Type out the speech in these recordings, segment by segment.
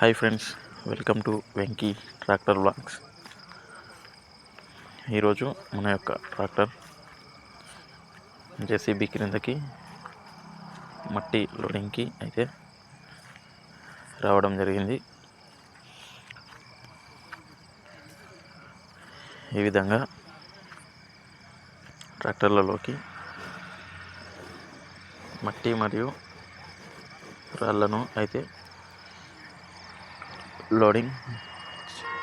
Hi friends welcome to Venky tractor blogs ఈరోజు మన యొక్క ట్రాక్టర్ జేసీబీ క్రిందకి మట్టి లోడింగ్కి అయితే రావడం జరిగింది. ఈ విధంగా ట్రాక్టర్లలోకి మట్టి మరియు రాళ్ళను అయితే లోడింగ్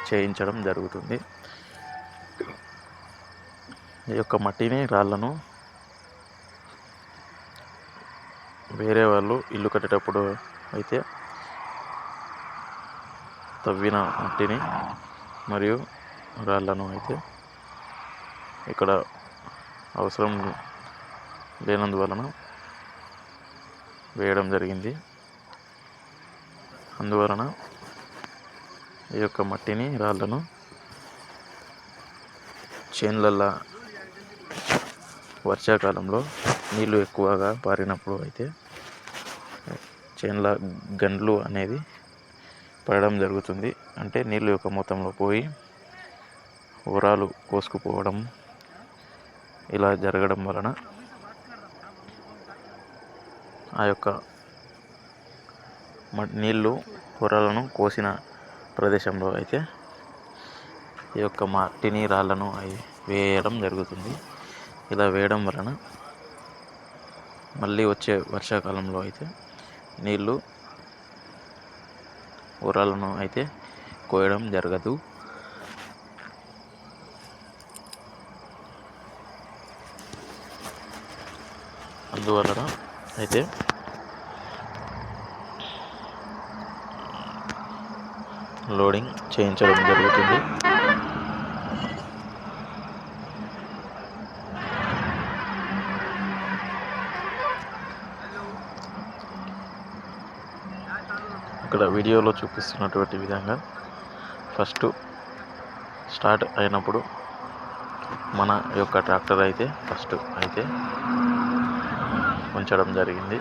చేయించడం జరుగుతుంది. ఈ యొక్క మట్టిని రాళ్ళను వేరే వాళ్ళు ఇల్లు కట్టేటప్పుడు అయితే తవ్విన మట్టిని మరియు రాళ్ళను అయితే ఇక్కడ అవసరం లేనందువలన వేయడం జరిగింది. అందువలన ఈ యొక్క మట్టిని రాళ్ళను చేన్లల్లో వర్షాకాలంలో నీళ్ళు ఎక్కువగా పారినప్పుడు అయితే చేన్ల గండ్లు అనేది పడడం జరుగుతుంది. అంటే నీళ్ళు యొక్క మొత్తంలో పోయి ఉరాలు కోసుకుపోవడం ఇలా జరగడం వలన ఆ యొక్క నీళ్ళు పొరలను కోసిన ప్రదేశంలో అయితే ఈ యొక్క మట్టిని రాళ్ళను వేయడం జరుగుతుంది. ఇలా వేయడం వలన మళ్ళీ వచ్చే వర్షాకాలంలో అయితే నీళ్ళు ఊరాలను అయితే కోయడం జరగదు. అందువలన అయితే లోడింగ్ చేయించడం జరుగుతుంది. ఇక్కడ వీడియోలో చూపిస్తున్నటువంటి విధంగా ఫస్ట్ స్టార్ట్ అయినప్పుడు మన యొక్క ట్రాక్టర్ అయితే ఫస్ట్ అయితే ఉంచడం జరిగింది.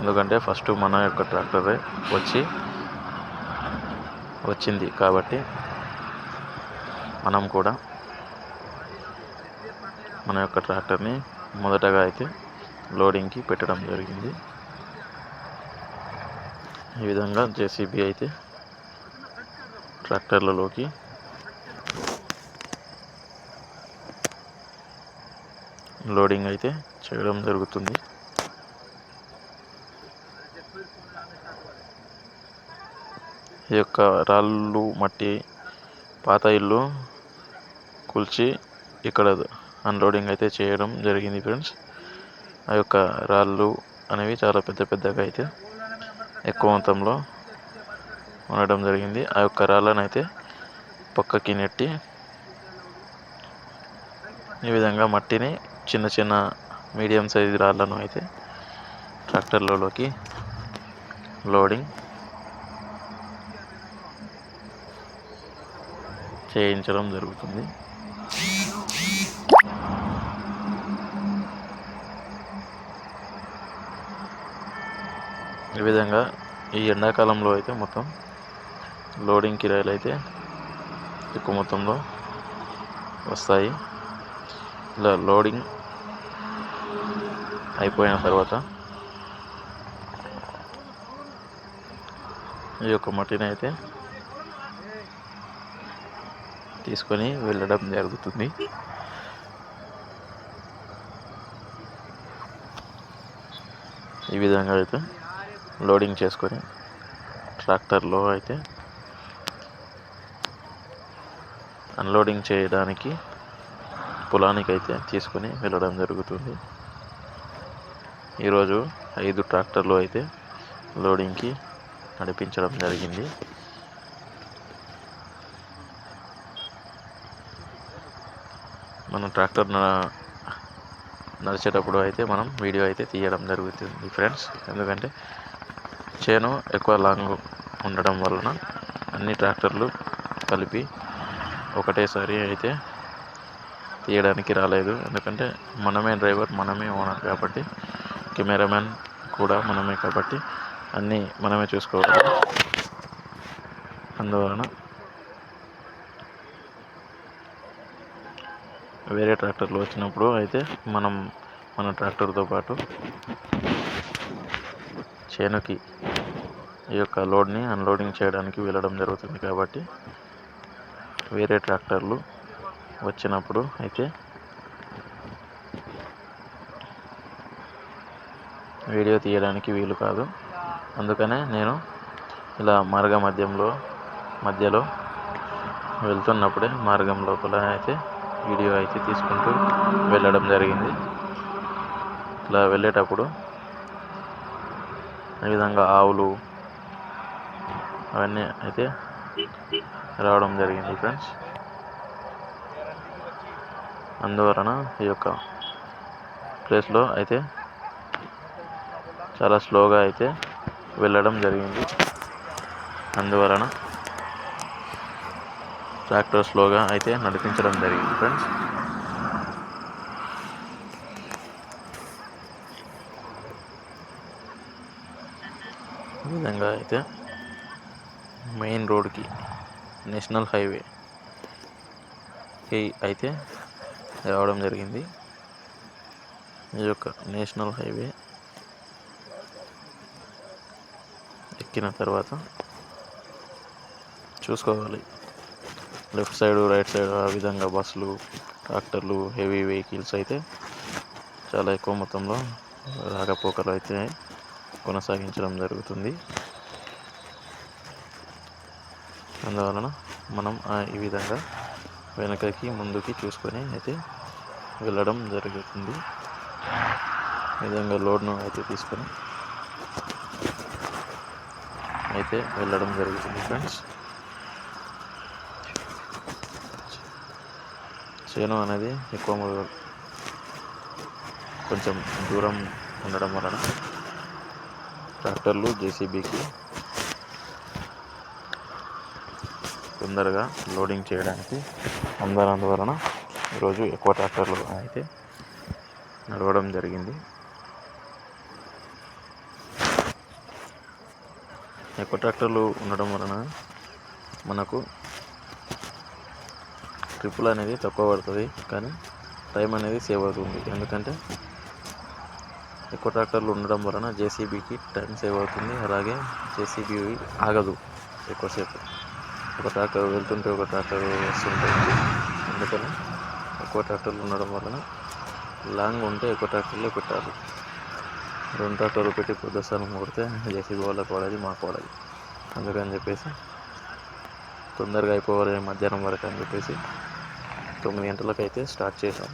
ఎందుకంటే ఫస్ట్ మన యొక్క ట్రాక్టరే వచ్చి వచ్చింది కాబట్టి మనం కూడా మన యొక్క ట్రాక్టర్ని మొదటగా అయితే లోడింగ్కి పెట్టడం జరిగింది. ఈ విధంగా జేసీబీ అయితే ట్రాక్టర్లలోకి లోడింగ్ అయితే చేయడం జరుగుతుంది. ఈ యొక్క రాళ్ళు మట్టి పాత ఇల్లు కూల్చి ఇక్కడ అన్లోడింగ్ అయితే చేయడం జరిగింది ఫ్రెండ్స్ ఆ యొక్క రాళ్ళు అనేవి చాలా పెద్ద పెద్దగా అయితే ఎక్కువ మొత్తంలో ఉండడం జరిగింది. ఆ యొక్క రాళ్ళను అయితే పక్కకి నెట్టి ఈ విధంగా మట్టిని చిన్న చిన్న మీడియం సైజ్ రాళ్ళను అయితే ట్రాక్టర్లలోకి లోడింగ్ చేయించడం జరుగుతుంది. ఈ విధంగా ఈ ఎండాకాలంలో అయితే మొత్తం లోడింగ్ కిరాయిలు అయితే ఎక్కువ మొత్తంలో వస్తాయి. ఇలా లోడింగ్ అయిపోయిన తర్వాత ఈ యొక్క మట్టిని అయితే తీసుకొని వెళ్ళడం జరుగుతుంది. ఈ విధంగా అయితే లోడింగ్ చేసుకొని ట్రాక్టర్లో అయితే అన్లోడింగ్ చేయడానికి పొలానికి అయితే తీసుకొని వెళ్ళడం జరుగుతుంది. ఈరోజు ఐదు ట్రాక్టర్లు అయితే లోడింగ్కి నడిపించడం జరిగింది. మనం ట్రాక్టర్ నడిచేటప్పుడు అయితే మనం వీడియో అయితే తీయడం జరుగుతుంది ఫ్రెండ్స్ ఎందుకంటే చేను ఎక్కువ లాంగ్ ఉండడం వలన అన్ని ట్రాక్టర్లు కలిపి ఒకటేసారి అయితే తీయడానికి రాలేదు. ఎందుకంటే మనమే డ్రైవర్ మనమే ఓనర్ కాబట్టి కెమెరామెన్ కూడా మనమే కాబట్టి అన్నీ మనమే చూసుకోవాలి. అందువలన వేరే ట్రాక్టర్లు వచ్చినప్పుడు అయితే మనం మన ట్రాక్టర్తో పాటు చేనుకి ఈ యొక్క లోడ్ని అన్లోడింగ్ చేయడానికి వెళ్ళడం జరుగుతుంది కాబట్టి వేరే ట్రాక్టర్లు వచ్చినప్పుడు అయితే వీడియో తీయడానికి వీలు కాదు. అందుకనే నేను ఇలా మార్గ మధ్యంలో మధ్యలో వెళ్తున్నప్పుడే మార్గం లోపల అయితే వీడియో అయితే తీసుకుంటూ వెళ్ళడం జరిగింది. ఇలా వెళ్ళేటప్పుడు ఈ విధంగా ఆవులు అవన్నీ అయితే రావడం జరిగింది ఫ్రెండ్స్. అందువలన ఈ యొక్క ప్లేస్లో అయితే చాలా స్లోగా అయితే వెళ్ళడం జరిగింది. అందువలన ట్రాక్టర్ స్లోగా అయితే నడిపించడం జరిగింది ఫ్రెండ్స్ ఈ విధంగా అయితే మెయిన్ రోడ్కి నేషనల్ హైవే అయితే రావడం జరిగింది. ఈ యొక్క నేషనల్ హైవే ఎక్కిన తర్వాత చూసుకోవాలి. లెఫ్ట్ సైడ్ రైట్ సైడ్ ఆ విధంగా బస్సులు ట్రాక్టర్లు హెవీ వెహికల్స్ అయితే చాలా ఎక్కువ మొత్తంలో రాకపోకలు అయితే కొనసాగించడం జరుగుతుంది. అందువలన మనం ఈ విధంగా వెనకకి ముందుకి చూసుకొని అయితే వెళ్ళడం జరుగుతుంది. ఈ విధంగా లోడ్ను అయితే తీసుకొని అయితే వెళ్ళడం జరుగుతుంది ఫ్రెండ్స్. చేను అనేది ఎక్కువ కొంచెం దూరం ఉండడం వలన ట్రాక్టర్లు జేసీబీకి తొందరగా లోడింగ్ చేయడానికి అందనందువలన ఈరోజు ఎక్కువ ట్రాక్టర్లు అయితే నడవడం జరిగింది. ఎక్కువ ట్రాక్టర్లు ఉండడం వలన మనకు ట్రిప్పులు అనేది తక్కువ పడుతుంది కానీ టైం అనేది సేవ్ అవుతుంది. ఎందుకంటే ఎక్కువ ట్రాక్టర్లు ఉండడం వలన జేసీబీకి టైం సేవ్ అవుతుంది అలాగే జేసీబీ ఆగదు ఎక్కువసేపు. ఒక ట్రాక్టర్ వెళ్తుంటే ఒక ట్రాక్టర్ వస్తుంటుంది అందుకని ఎక్కువ ట్రాక్టర్లు ఉండడం వలన లాంగ్ ఉంటే ఎక్కువ ట్రాక్టర్లే పెట్టాలి. రెండు ట్రాక్టర్లు పెట్టి ప్రదర్శనం కొడితే జేసీబీ వాళ్ళకి పడేది మాకు పడేది అందుకని చెప్పేసి తొందరగా అయిపోవాలి మధ్యాహ్నం వరకు అని చెప్పేసి తొమ్మిది గంటలకు అయితే స్టార్ట్ చేశాం.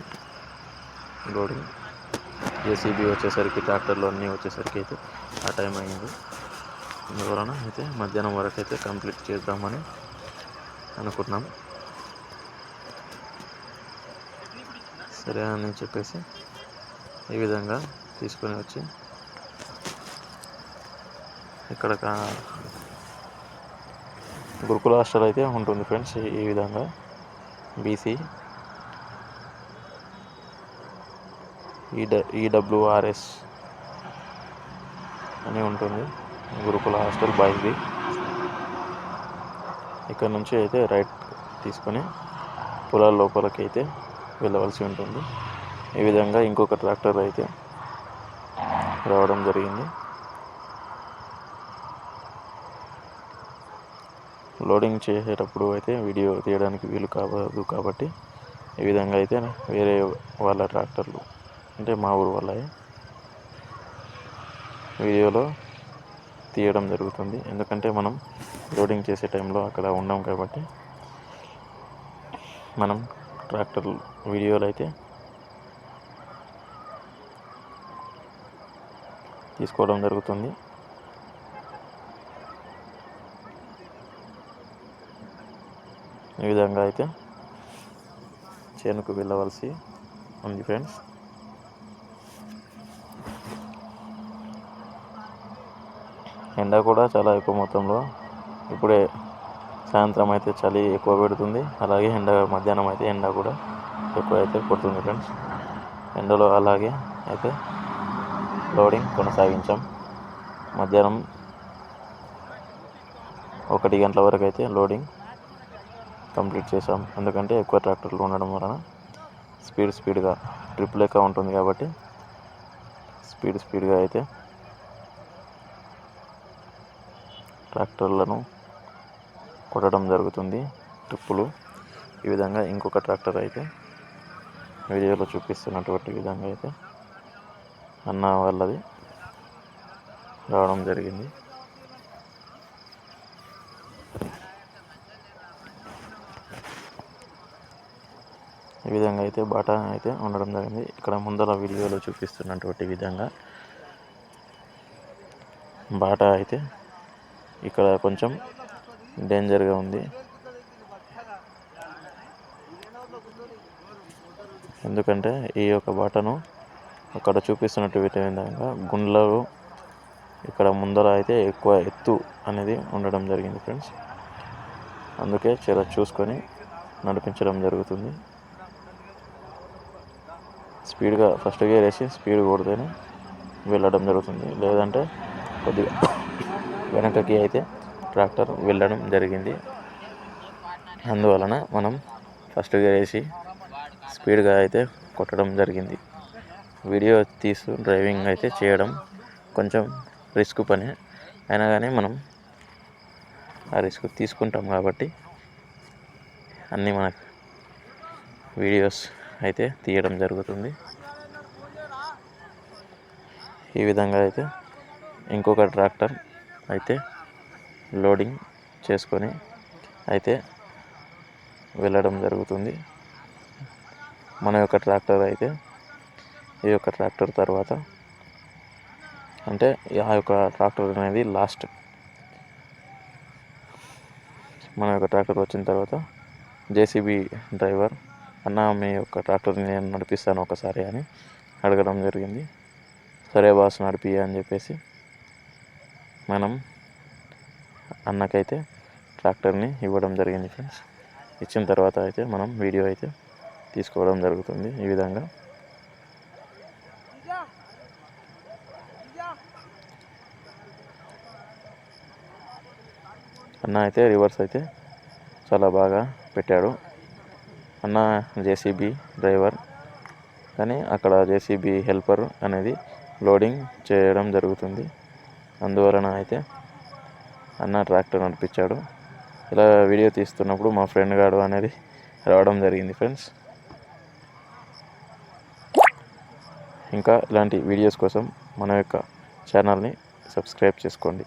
లోడింగ్ జేసీబీ వచ్చేసరికి ట్రాక్టర్లు అన్నీ వచ్చేసరికి అయితే ఆ టైం అయింది అందువలన అయితే మధ్యాహ్నం వరకు అయితే కంప్లీట్ చేద్దామని అనుకున్నాం. సరే అని చెప్పేసి ఈ విధంగా తీసుకొని వచ్చి ఇక్కడ గురుకుల హాస్టల్ అయితే ఉంటుంది ఫ్రెండ్స్ ఈ విధంగా. బీసీ ఈడ ఈడబ్ల్యూఆర్ఎస్ అని ఉంటుంది. గురుకుల హాస్టల్ బాయ్స్ది ఇక్కడ నుంచి అయితే రైట్ తీసుకొని పొలాల లోపలికి అయితే వెళ్ళవలసి ఉంటుంది. ఈ విధంగా ఇంకొక ట్రాక్టర్ అయితే రావడం జరిగింది. లోడింగ్ చేసేటప్పుడు అయితే వీడియో తీయడానికి వీలు కావదు కాబట్టి ఈ విధంగా అయితే వేరే వాళ్ళ ట్రాక్టర్లు అంటే మా ఊరు వాళ్ళే వీడియోలో తీయడం జరుగుతుంది. ఎందుకంటే మనం లోడింగ్ చేసే టైంలో అక్కడ ఉండం కాబట్టి మనం ట్రాక్టర్ వీడియోలు అయితే తీసుకోవడం జరుగుతుంది. ఈ విధంగా అయితే చేనుకు వెళ్ళవలసి ఉంది ఫ్రెండ్స్ ఎండ కూడా చాలా ఎక్కువ మొత్తంలో. ఇప్పుడే సాయంత్రం అయితే చలి ఎక్కువ పెడుతుంది. అలాగే ఎండ మధ్యాహ్నం అయితే ఎండ కూడా ఎక్కువ అయితే కొడుతుంది ఫ్రెండ్స్ ఎండలో అలాగే అయితే లోడింగ్ కొనసాగించాం. మధ్యాహ్నం ఒకటి గంటల వరకు అయితే లోడింగ్ కంప్లీట్ చేసాం ఎందుకంటే ఎక్కువ ట్రాక్టర్లు ఉండడం వలన స్పీడ్ స్పీడ్గా ట్రిప్ లెక్క ఉంటుంది కాబట్టి స్పీడ్ స్పీడ్గా అయితే ట్రాక్టర్లను కొట్టడం జరుగుతుంది. ట్రిప్పులు ఈ విధంగా ఇంకొక ట్రాక్టర్ అయితే వీడియోలో చూపిస్తున్నటువంటి విధంగా అయితే అన్న వాళ్ళది రావడం జరిగింది. ఈ విధంగా అయితే బాటా అయితే ఉండడం జరిగింది. ఇక్కడ ముందర వీడియోలో చూపిస్తున్నటువంటి విధంగా బాటా అయితే ఇక్కడ కొంచెం డేంజర్గా ఉంది. ఎందుకంటే ఈ యొక్క బాటను అక్కడ చూపిస్తున్నట్టు విధంగా గుండ్లలో ఇక్కడ ముందర అయితే ఎక్కువ ఎత్తు అనేది ఉండడం జరిగింది ఫ్రెండ్స్. అందుకే చాలా చూసుకొని నడిపించడం జరుగుతుంది. స్పీడ్గా ఫస్ట్ గేర్ వేసి స్పీడ్ కొడితేనే వెళ్ళడం జరుగుతుంది. లేదంటే కొద్దిగా వెనకకి అయితే ట్రాక్టర్ వెళ్ళడం జరిగింది. అందువలన మనం ఫస్ట్ గేర్ వేసి స్పీడ్గా అయితే కొట్టడం జరిగింది. వీడియో తీస్తూ డ్రైవింగ్ అయితే చేయడం కొంచెం రిస్క్ పని. అయినా కానీ మనం ఆ రిస్క్ తీసుకుంటాం కాబట్టి అన్నీ మనకు వీడియోస్ అయితే తీయడం జరుగుతుంది. ఈ విధంగా అయితే ఇంకొక ట్రాక్టర్ అయితే లోడింగ్ చేసుకొని అయితే వెళ్ళడం జరుగుతుంది. మన యొక్క ట్రాక్టర్ అయితే ఈ యొక్క ట్రాక్టర్ తర్వాత అంటే ఆ యొక్క ట్రాక్టర్ అనేది లాస్ట్. మన యొక్క ట్రాక్టర్ వచ్చిన తర్వాత జేసీబీ డ్రైవర్ అన్న మీ యొక్క ట్రాక్టర్ని నేను నడిపిస్తాను ఒకసారి అని అడగడం జరిగింది. సరే బాస్ నడిపి అని చెప్పేసి మనం అన్నకైతే ట్రాక్టర్ని ఇవ్వడం జరిగింది ఫ్రెండ్స్. ఇచ్చిన తర్వాత అయితే మనం వీడియో అయితే తీసుకోవడం జరుగుతుంది ఈ విధంగా. అన్న అయితే రివర్స్ అయితే చాలా బాగా పెట్టాడు. అన్న జేసీబీ డ్రైవర్. కానీ అక్కడ జేసీబీ హెల్పర్ అనేది లోడింగ్ చేయడం జరుగుతుంది. అందువలన అయితే అన్న ట్రాక్టర్ నడిపించాడు. ఇలా వీడియో తీస్తున్నప్పుడు మా ఫ్రెండ్ గాడు అనేది రావడం జరిగింది ఫ్రెండ్స్. ఇంకా ఇలాంటి వీడియోస్ కోసం మన యొక్క ఛానల్ని సబ్స్క్రైబ్ చేసుకోండి.